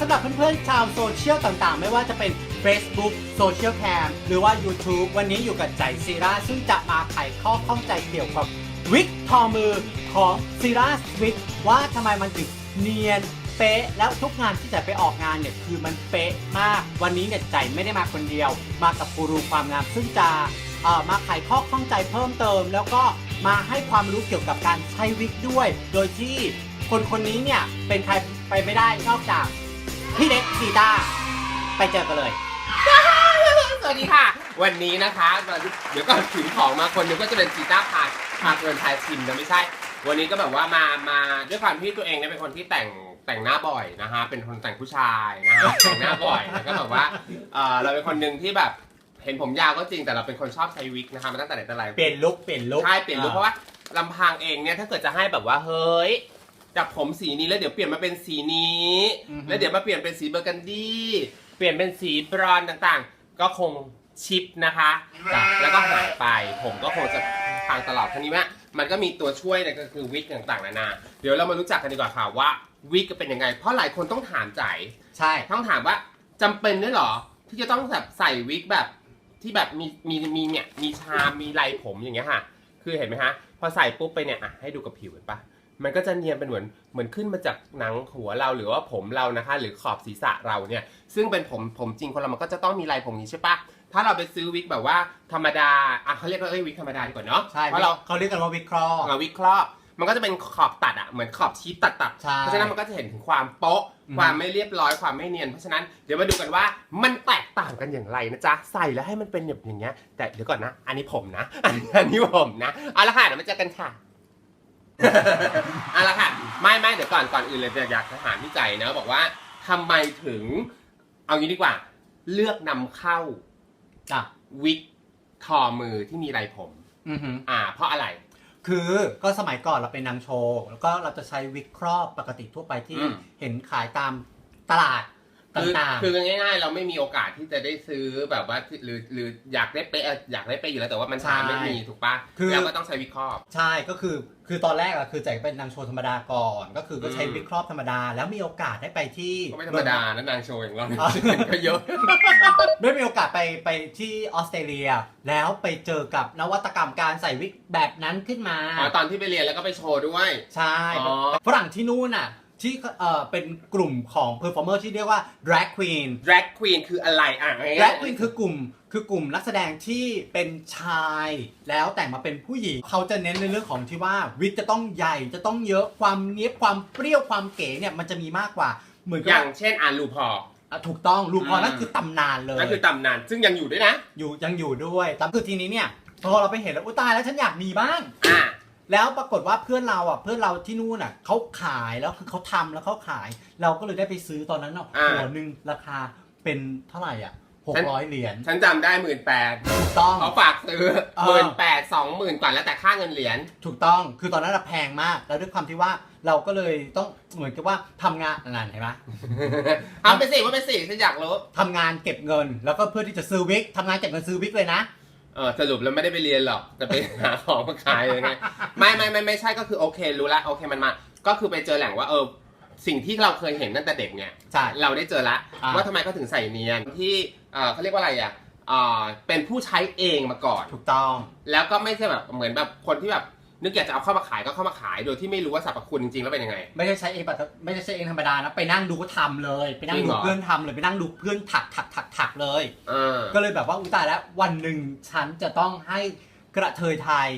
สำหรับเพื่อนๆชาวโซเชียลต่างๆ ไม่ว่าจะเป็น Facebook Social Cam หรือว่า YouTube วันนี้อยู่กับใจซีราซึ่งจะมาไขข้อข้องใจเกี่ยวกับวิกทอมือของซีราสวิกว่าทำไมมันถึงเนียนเป๊ะแล้วทุกงานที่จะไปออกงานเนี่ยคือมันเป๊ะมาก วันนี้เนี่ยใจไม่ได้มาคนเดียว มากับกูรูความงามซึ่งจะเอ่อมาไขข้อข้องใจเพิ่มเติม แล้วก็มาให้ความรู้เกี่ยวกับการใช้วิกด้วย โดยที่ คนคนนี้เนี่ยเป็นใครไปไม่ได้นอกจากพี่เล็กซีตาไปเจอกันเลย สวัสดีค่ะ วันนี้นะคะมาเดี๋ยวก่อนถึงของมาคนหนึงก็จะเป็นจีต้าพาพาเกินทายชิมนะไม่ใช่ วันนี้ก็แบบว่ามามาด้วยความที่ตัวเองเนี่ยเป็นคนที่แต่งแต่งหน้าบ่อยนะฮะเป็นคนแต่งผู้ชายนะฮะแต่งหน้าบ่อยแล้วก็แบบว่าเออเราเป็นคนหนึ่งที่แบบเห็นผมยาวก็จริงแต่เราเป็นคนชอบใช้วิกนะคะมาตั้งแต่ไหนแต่ไร เปลี่ยนลุกเปลี่ยนลุกใช่เปลี่ยนลุคเพราะว่าลำพังเองเนี่ยถ้าเกิดจะให้แบบว่าเฮ้ย จากผมสีนี้แล้วเดี๋ยวเปลี่ยนมาเป็นสีนี้ อือฮึ แล้วเดี๋ยวมาเปลี่ยนเป็นสีเบอร์กันดี้เปลี่ยนเป็นสีบรอนซ์ต่างๆ ก็คงชิปนะคะจ้ะแล้วก็หายไป ผมก็คงจะทางตลอดทีนี้ว่ามันก็มีตัวช่วยเนี่ยก็คือวิกต่างๆนานาเดี๋ยวเรามารู้จักกันดีกว่าค่ะว่าวิกเป็นยังไง เพราะหลายคนต้องถามใจใช่ ต้องถามว่าจำเป็นด้วยเหรอ ที่จะต้องแบบใส่วิกแบบที่แบบมีมีมีเนี่ยมีชามมีลายผมอย่างเงี้ยค่ะ คือเห็นไหมฮะ พอใส่ปุ๊บไปเนี่ยอะให้ดูกับผิวเห็นปะ มันก็จะเนียนเป็นเหมือนเหมือนขึ้นมาจากหนังหัวเราหรือว่าผมเรานะคะ หรือขอบศีรษะเราเนี่ย ซึ่งเป็นผมผมจริงคนเรามันก็จะต้องมีลายผมนี้ใช่ปะถ้าเราไปซื้อวิกแบบว่าธรรมดาอะเขาเรียกว่าเอ้ยวิกธรรมดาดีกว่าเนาะใช่เพราะเราเขาเรียกกันว่าวิเคราะห์เอาวิกครอบมันก็จะเป็นขอบตัดอะเหมือนขอบชีสตัดตัดๆใช่เพราะฉะนั้นมันก็จะเห็นถึงความโป๊ะอืมความไม่เรียบร้อยความไม่เนียนเพราะฉะนั้นเดี๋ยวมาดูกันว่ามันแตกต่างกันอย่างไรนะจ๊ะใส่แล้วให้มันเป็นแบบอย่างเงี้ยแต่เดี๋ยวก่อนนะ อันนี้ผมนะ อันนี้อันนี้ผมนะเอาละค่ะเดี๋ยวมาเจอกันค่ะ เอาละค่ะ ไม่ไม่เดี๋ยวก่อนก่อนอื่นเลยอยากจะถามพี่ใจนะ บอกว่าทำไมถึง เอางี้ดีกว่า เลือกนำเข้าจ้ะวิกทอมือที่มีลายผม อือหือ อ่า เพราะอะไร คือก็สมัยก่อนเราเป็นนางโชว์ แล้วก็เราจะใช้วิกครอบปกติทั่วไปที่อืม เห็นขายตามตลาดต คือ่างคือง่ายๆ เราไม่มีโอกาสที่จะได้ซื้อแบบว่าหรือหรืออยากได้เป๊ะอยากได้เป๊ะอยู่แล้วแต่ว่ามันหาไม่มีถูกปะแล้วก็ต้องใช้วิเคราะห์ๆ ใช่ก็คือคือตอนแรกอะคือแจกเป็นนางโชว์ธรรมดาก่อน ก็คือก็ใช้อืมวิกครอบธรรมดา แล้วมีโอกาสได้ไปที่ก็ไม่ธรรมดานะนางโชว์อย่างเราเนี่ยอ๋อก็เยอะ ได้มีโอกาสไปไปที่ออสเตรเลีย แล้วไปเจอกับนวัตกรรมการใส่วิกแบบนั้นขึ้นมา อ๋อตอนที่ไปเรียนแล้วก็ไปโชว์ด้วย ใช่อ๋อ ฝรั่งที่นู่นน่ะ ที่เอ่อเป็นกลุ่มของเพอร์ฟอร์เมอร์ที่เรียกว่า drag queen drag queen คืออะไรอะง่ายๆ drag queen คือกลุ่มคือกลุ่มนักแสดงที่เป็นชายแล้วแต่งมาเป็นผู้หญิง เขาจะเน้นในเรื่องของที่ว่าวิกจะต้องใหญ่จะต้องเยอะความเนี้ยบความเปรี้ยวความเก๋เนี่ยมันจะมีมากกว่าเหมือนอกับย่างเช่นอ่านลูพอ อะถูกต้องลูกพออืมนั่นคือตำนานเลย นั่นคือตำนาน ซึ่งยังอยู่ด้วยนะ อยู่ยังอยู่ด้วยตำคือทีนี้เนี่ยพอเราไปเห็นแล้วอุ้ยตายแล้วฉันอยากมีบ้าง อ่า แล้วปรากฏว่าเพื่อนเราอะเพื่อนเราที่นู่นอะเขาขายแล้วคือเขาทำแล้วเขาขาย เราก็เลยได้ไปซื้อตอนนั้นอะอ่า หัวหนึ่งราคาเป็นเท่าไหร่อะหกฉันร้อยเหรียญฉันจำได้หมื่นแปดถูกต้อง เขาฝากซื้อเออหมื่นแปดสองหมื่นกว่าแล้วแต่ค่าเงินเหรียญ ถูกต้องคือตอนนั้นอะแพงมาก แล้วด้วยความที่ว่าเราก็เลยต้องเหมือนกับว่าทำงานนานเห็นไหมเอาไปสิว่าไปสิฉันอยากรู้ทำงานเก็บเงิน แล้วก็เพื่อที่จะซื้อวิกทำงานเก็บเงินซื้อวิกเลยนะ เออสรุปแล้วไม่ได้ไปเรียนหรอกแต่ไปหาของมาขายยังไงไม่ไม่ไม่ไม่ใช่ก็คือโอเครู้ละโอเคมันมา ก็คือไปเจอแหล่งว่าเออสิ่งที่เราเคยเห็นตั้งแต่เด็กเนี่ยใช่ เราได้เจอละอ่า ว่าทำไมเขาถึงใส่เนียนที่เออเขาเรียกว่าอะไรอะเออเป็นผู้ใช้เองมาก่อน ถูกต้อง แล้วก็ไม่ใช่แบบเหมือนแบบคนที่แบบ นึกอยากจะเอาเข้ามาขายก็เข้ามาขาย โดยที่ไม่รู้ว่าสรรพคุณจริงๆแล้วเป็นยังไง ไม่ได้ใช้เองปกติไม่ได้ใช้เองธรรมดานะ ไปนั่งดูก็ทำเลย ไปนั่งจริงดูเหรอ เพื่อนทำเลยไปนั่งดูเพื่อนถักถักถักถักเลย เออ ก็เลยแบบว่าอุยตายแล้ววันหนึ่งฉันจะต้องให้กระเทยไทย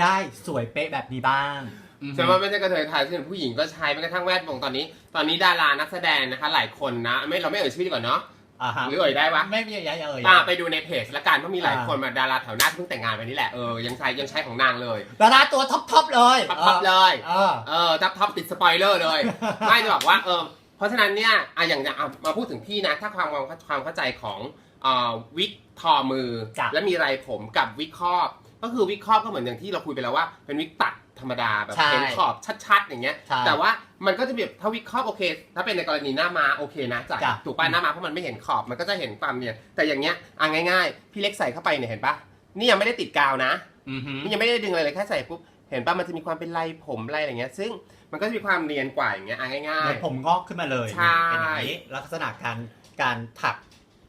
ได้สวยเป๊ะแบบนี้บ้างอือฮึ ใช่ว่าไม่ใช่กระเทยไทยซึ่งผู้หญิงก็ใช้แม้กระทั่งแวดวงตอนนี้ ตอนนี้ดารานักแสดงนะคะ หลายคนนะ ไม่เราไม่เอ่ยชื่อดีกว่าเนาะ อ่าฮะหรือเอ่ยได้วะไม่ไม่ใช่ยายเอ่ยตาไปดูในเพจละกันเพราะมีหลายอ่า คนมาดาราแถวหน้าที่เพิ่งแต่งงานไปนี่แหละเออยังใช้ยังใช้ของนางเลยดาราตัวท็อปท็อปเลยท็อปท็อปเลย เออ เออท็อปท็อปติดสปอยเลอร์เลย ไม่จะบอกว่าเออเพราะฉะนั้นเนี่ยอะอย่างอย่างอะมาพูดถึงพี่นะ ถ้าความความความเข้าใจของเอ่อวิกทอมือ จ้ะ และมีไรผมกับวิกครอบ ก็คือวิกครอบก็เหมือนอย่างที่เราคุยไปแล้วว่าเป็นวิกตัด ธรรมดาแบบใช่เห็นขอบชัดๆ อย่างเงี้ย ใช่แต่ว่ามันก็จะแบบถ้าวิกครอบโอเค ถ้าเป็นในกรณีหน้ามาโอเคนะจ่ายจ้ะ ถูกป่ะหน้ามาเพราะมันไม่เห็นขอบมันก็จะเห็นความเนี่ยแต่อย่างเงี้ยอะง่ายๆ พี่เล็กใส่เข้าไปเนี่ยเห็นปะนี่ยังไม่ได้ติดกาวนะ อือฮึนี่ยังไม่ได้ดึงอะไรเลยแค่ใส่ปุ๊บเห็นป่ะมันจะมีความเป็นลายผมลายอะไรเงี้ย ซึ่งมันก็จะมีความเนียนกว่าอย่างเงี้ยอะง่าย เหมือนผมงอกขึ้นมาเลยใช่ เป็นอย่างนี้ลักษณะการการถัก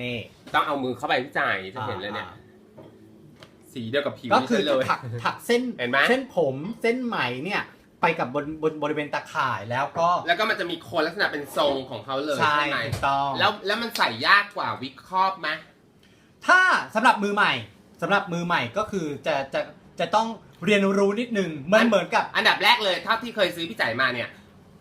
นี่ ๆ ต้องเอามือเข้าไปที่จ่ายจะเห็นเลยเนี่ย อ่า สีเดียวกับผิวก็นี่คือเลจะยถักถักเส้นเห็นไหม เส้นผมเส้นไหมเนี่ย ไปกับบนบนบริเวณตาข่ายแล้วก็แล้วก็มันจะมีโคนลักษณะเป็นทรงของเขาเลยใช่ใช่ไหมถูกต้องแล้วแล้วมันใส่ยากกว่าวิกครอบไหมถ้าสำหรับมือใหม่สำหรับมือใหม่ก็คือจะจะจะต้องเรียนรู้นิดนึงมันเหมือนกับ อันดับแรกเลยเท่าที่เคยซื้อพี่จ่ายมาเนี่ย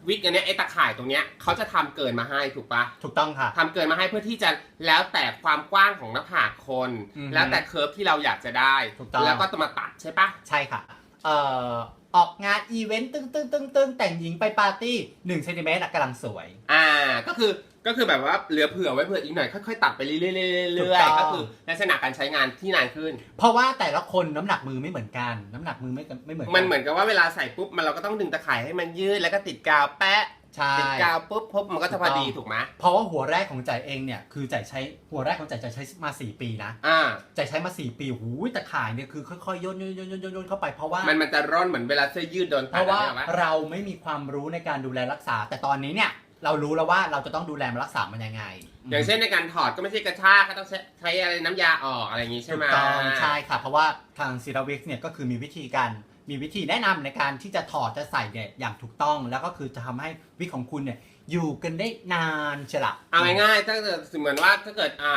วิกอันเนี้ยไอ้ตะข่ายตรงเนี้ยเขาจะทำเกินมาให้ถูกปะ ถูกต้องค่ะ ทำเกินมาให้เพื่อที่จะแล้วแต่ความกว้างของหน้าผากคน อือฮึแล้วแต่เคิร์ฟที่เราอยากจะได้ ถูกต้อง แล้วก็จะมาตัดใช่ปะ ใช่ค่ะ เอ่อ ออกงานอีเวนต์ตึ้งตึ้งตึ้งตึ้งแต่งหญิงไปปาร์ตี้1เซนติเมตรกำลังสวย อ่าก็คือก็คือแบบว่าเหลือเผื่อไว้เผื่ออีกหน่อยค่อยๆตัดไปเรื่อยๆถูเรื่กอยต้องๆก็คือลักษณะการใช้งานที่นานขึ้น เพราะว่าแต่ละคนน้ำหนักมือไม่เหมือนกัน น้ำหนักมือไม่ไม่เหมือนกัมันเหมือนกับว่าเวลาใส่ปุ๊บมันเราก็ต้องดึงตะข่ายให้มันยืดแล้วก็ติดกาวแปะ ใช่ ติดกาวปุ๊บปุ๊บมันก็จะพอดีถูกไหมเพราะว่าหัวแรกของจ่ายเองเนี่ยคือจ่ายใช้หัวแรกของจ่ายจะใช้มา 4 ปีนะอ่า จ่ายใช้มา 4 ปีหูยแต่ขายเนี่ยคือค่อยๆย่นย่นย่นย่นย่นย่นเข้าไปเพราะว่ามันมันจะร่อนเหมือนเวลาเสื้อยืดโดนเพตัดราะว่าใช่ไหมเราไม่มีความรู้ในการดูแลรักษา แต่ตอนนี้เนี่ยเรารู้แล้วว่าเราจะต้องดูแลรักษามันยังไงอย่างเช่นในการถอดก็ไม่ใช่กระชากก็ต้องใช้ใช้อะไรน้ำยาออกอะไรอย่างงี้ใช่ถูไหม กต้องใช่ค่ะเพราะว่าทางซีราวิกเนี่ยก็คือมีวิธีการ มีวิธีแนะนำในการที่จะถอดจะใส่เนี่ยอย่างถูกต้อง แล้วก็คือจะทำให้วิกของคุณเนี่ยอยู่กันได้นานเฉละเอาง่ายๆถ้าเกิดเหมือนว่าถ้าเกิดอ่า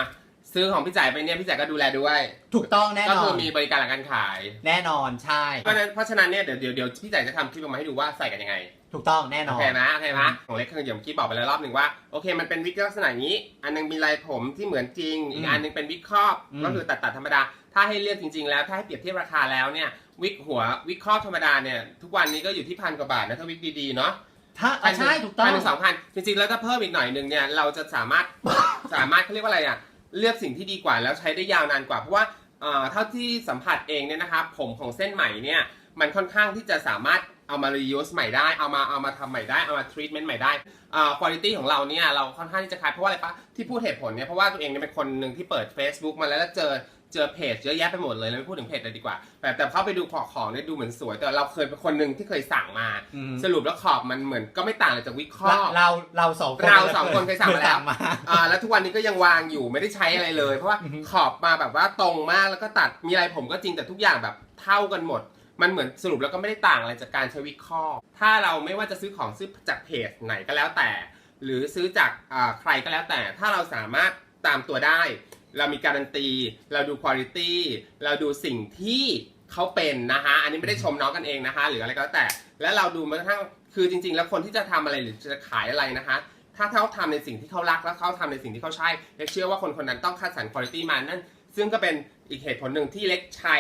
ซื้อของพี่จ่ายไปเนี่ยพี่จ่ายก็ดูแลด้วย ถูกต้องแน่ก็นอคือนมีบริการหลังการขาย แน่นอนใช่เพราะฉะนั้นเพราะฉะนั้นเนี่ยเดี๋ยวเดี๋ยวเดี๋ยวพี่จ่ายจะทำคลิปออกมาให้ดูว่าใส่กันยังไง ถูกต้องแน่นโออนเคไหมโอเคไหมของเล็กคืออย่างเมื่อกี้บอกไปแล้วรอบหนึ่งว่าโอเคมันเป็นวิกลักษณะนี้ อันหนึงมีลายผมที่เหมือนจริงอีกอันหนึงเป็นวิกครอบอืมก็คือตัดตัดธรรมดาถ้าให้เลือกจริง ๆ แล้วถ้าให้เปรียบเทียบราคาแล้วเนี่ย วิกหัววิกครอบธรรมดาเนี่ยทุกวันนี้ก็อยู่ที่พันกว่าบาทนะถ้าวิกดีๆเนาะถ้าอะใช่ถูกต้องพันถึงสองพันจริงๆแล้วถ้าเพิ่มอีกหน่อยหนึ่งเนี่ยเราจะสามารถ สามารถเขาเรียกว่าอะไรอะเลือกสิ่งที่ดีกว่าแล้วใช้ได้ยาวนานกว่าเพราะว่าเอ่อเท่าที่สัมผัสเองเนี่ยนะครับผมของเส้นใหม่เนี่ยมันค่อนข้างที่จะสามารถเอามา reuse ใหม่ได้ เอามาเอามาทำใหม่ได้ เอามา treatment ใหม่ได้อ่า quality ของเราเนี่ยเราค่อนข้างที่จะขายเพราะว่าอะไรปะที่พูดเหตุผลเนี่ยเพราะว่าตัวเองเนี่ยเป็นคนหนึ่งที่เปิด Facebook มาแล้วแล้วเจอ เจอเพจเยอะแยะไปหมดเลยเราไม่พูดถึงเพจเลยดีกว่า แต่แต่เข้าไปดูของของเนี่ยดูเหมือนสวย แต่เราเคยเป็นคนหนึ่งที่เคยสั่งมา อืม สรุปแล้วขอบมันเหมือนก็ไม่ต่างอะไรจากวิกครเราอบเราเราสองคนเราสองคนเคยสั่งมาแล้ว มา อ่าแล้วทุกวันนี้ก็ยังวางอยู่ไม่ได้ใช้อะไรเลย เพราะว่าอือฮึ ขอบมาแบบว่าตรงมากแล้วก็ตัดมีอะไรผมก็จริงแต่ทุกอย่างแบบเท่ากันหมด มันเหมือนสรุปแล้วก็ไม่ได้ต่างอะไรจากการใช้วิกครอบถ้าเราไม่ว่าจะซื้อของซื้อจากเพจไหนก็แล้วแต่ หรือซื้อจากอ่าใครก็แล้วแต่ ถ้าเราสามารถตามตัวได้ เรามีการันตี เราดูคุณภาพเราดูสิ่งที่เขาเป็นนะฮะอันนี้ไม่ได้ชมน้องกันเองนะคะ หรืออะไรก็แล้วแต่ และเราดูแม้กระทั่งคือจริง ๆ แล้วคนที่จะทำอะไรหรือจะขายอะไรนะคะ ถ้าเขาทำในสิ่งที่เขารักแล้วเขาทำในสิ่งที่เขาใช่เล็กเชื่อว่าคนคนนั้นต้องคัดสรรคุณภาพมานั่นซึ่งก็เป็นอีกเหตุผลหนึ่งที่เล็กใช้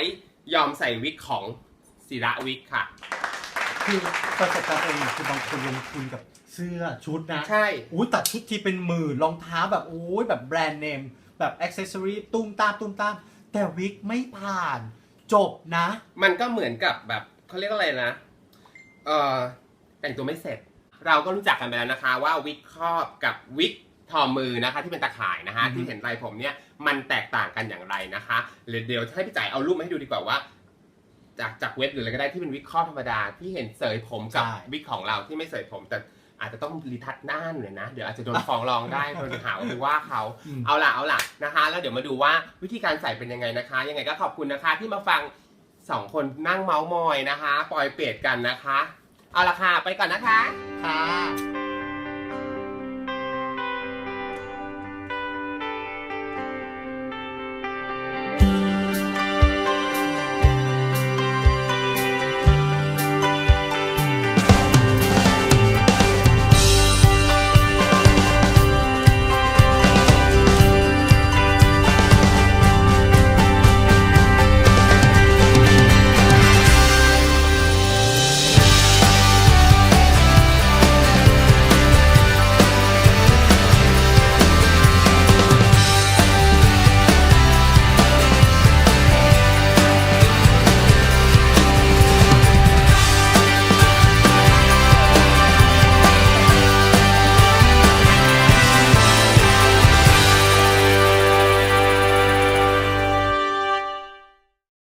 ยอมใส่วิกของศิระวิกค่ะคือประสบการณ์เองเนี่ยคือบางคนลงทุนกับเสื้อชุดนะใช่อุ้ยตัดชุดทีเป็นหมื่นรองเท้าแบบโอ้ยแบบแบรนด์เนม แบบอ็อกเซสซอรีตุ้มตามตุ้มตาม แต่วิกไม่ผ่านจบนะ มันก็เหมือนกับแบบเขาเรียกว่าอะไรนะ เอ่อแต่งตัวไม่เสร็จ เราก็รู้จักกันไปแล้วนะคะ ว่าวิกครอบกับวิกทอมือนะคะที่เป็นตะข่ายนะคะอือฮึที่เห็นลายผมเนี่ยมันแตกต่างกันอย่างไรนะคะหรือเดี๋ยวให้พี่จ่ายเอารูปมาให้ดูดีกว่าว่า จากจากเว็บหรืออะไรก็ได้ที่เป็นวิกครอบธรรมดาที่เห็นเสยผมกับวิกของเราที่ไม่เสยผมแต่ อาจจะต้องรีทัชหน้าหน่อยนะ เดี๋ยวอาจจะโดนฟ้องร้องได้โดนหาว่าไปว่าเขาอืมเอาล่ะเอาล่ะนะคะ แล้วเดี๋ยวมาดูว่าวิธีการใส่เป็นยังไงนะคะ ยังไงก็ขอบคุณนะคะ ที่มาฟังสองคนนั่งเมาส์มอยนะคะ ปล่อยเปรตกันนะคะ เอาละค่ะไปก่อนนะคะค่ะ